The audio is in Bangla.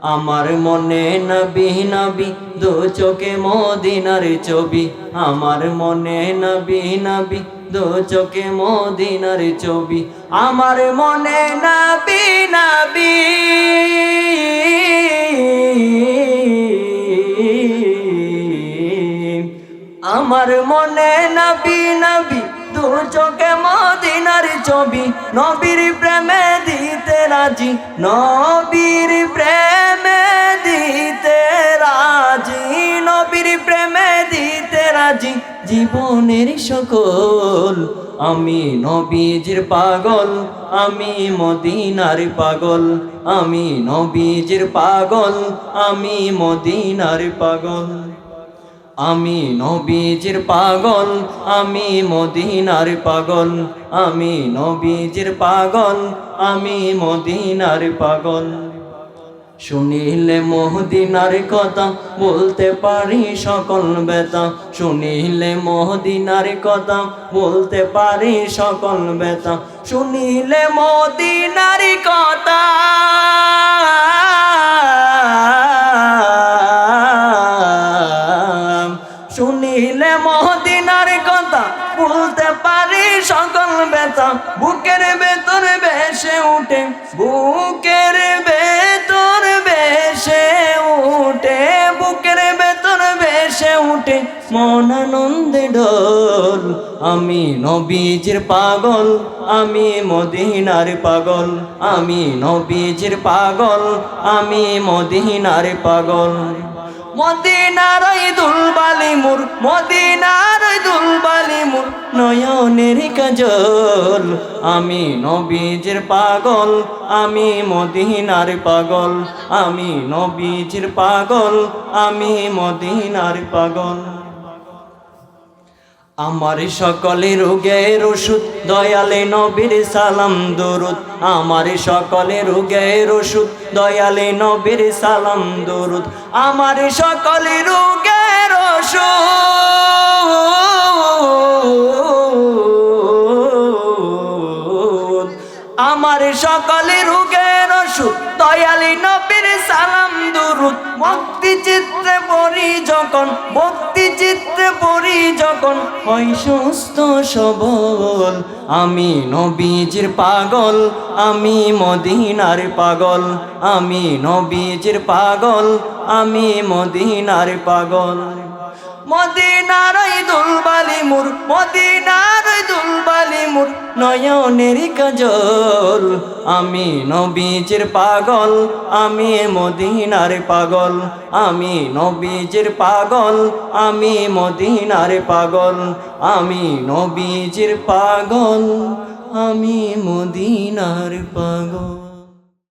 আমার মনে নবী নবী, দু চোখে মদিনার ছবি। আমার মনে নবী নবী, দু চোখে মদিনার ছবি। আমার মনে নবী নবী। আমার মনে নবী নবী দু চোখে মদিনার ছবি। নবীর প্রেমে দিতে রাজি, নবীর প্রেমে দিতে রাজি, নবীর প্রেমে দিতে রাজি। জীবনের সকল, আমি নবীজির পাগল, আমি মদিনার পাগল, আমি নবীজির পাগল, আমি মদিনার পাগল। আমি নবীজির পাগল, আমি মদিনার পাগল, আমি নবীজির পাগল, আমি মদিনার পাগল। শুনিলে মহদিনার কথা বলতে পারি সকল বেতা শুনিলে মহদিনার কথা বলতে পারি সকল বেতা শুনিলে মদিনার কথা সকল বেতা বুকের ভেতর বেসে উঠে, বুকের ভেতর বেসে উঠে, বুকের ভেতর বেসে উঠে মন আনন্দে ডোল আমি নবীজির পাগল, আমি মদিনার পাগল, আমি নবীজির পাগল, আমি মদিনার পাগল। মদিনার দুলবালি মুর মুর নয়নের কাজল, আমি নবীজির পাগল, আমি মদিনার পাগল, আমি নবীজির পাগল, আমি মদিনার পাগল। আমার সকলে রোগের ওষুধ, দয়ালে নবীর সালাম, দরুদ। আমার সকলে রোগের ওষুধ, দয়ালে নবীর সালাম, দরুদ। আমার সকলে রোগের ওষুধ। আমার সকলে রোগের ওষুধ দয়ালি নবীর সালাম দুরুদ। ভক্তি চিত্রে পড়ি যখন, ভক্তি চিত্রে পড়ি যখন ওই সুস্থ সবল। আমি নবীজির পাগল, আমি মদিনার পাগল। আমি নবীজির পাগল, আমি মদিনার পাগল। মদিনার দুলবালি মুর, মদিনার মুর নয়নের কাজল। আমি নবীজের পাগল, আমি মদিনার পাগল। আমি নবীজের পাগল, আমি মদিনার পাগল। আমি নবীজের পাগল, আমি মদিনার পাগল।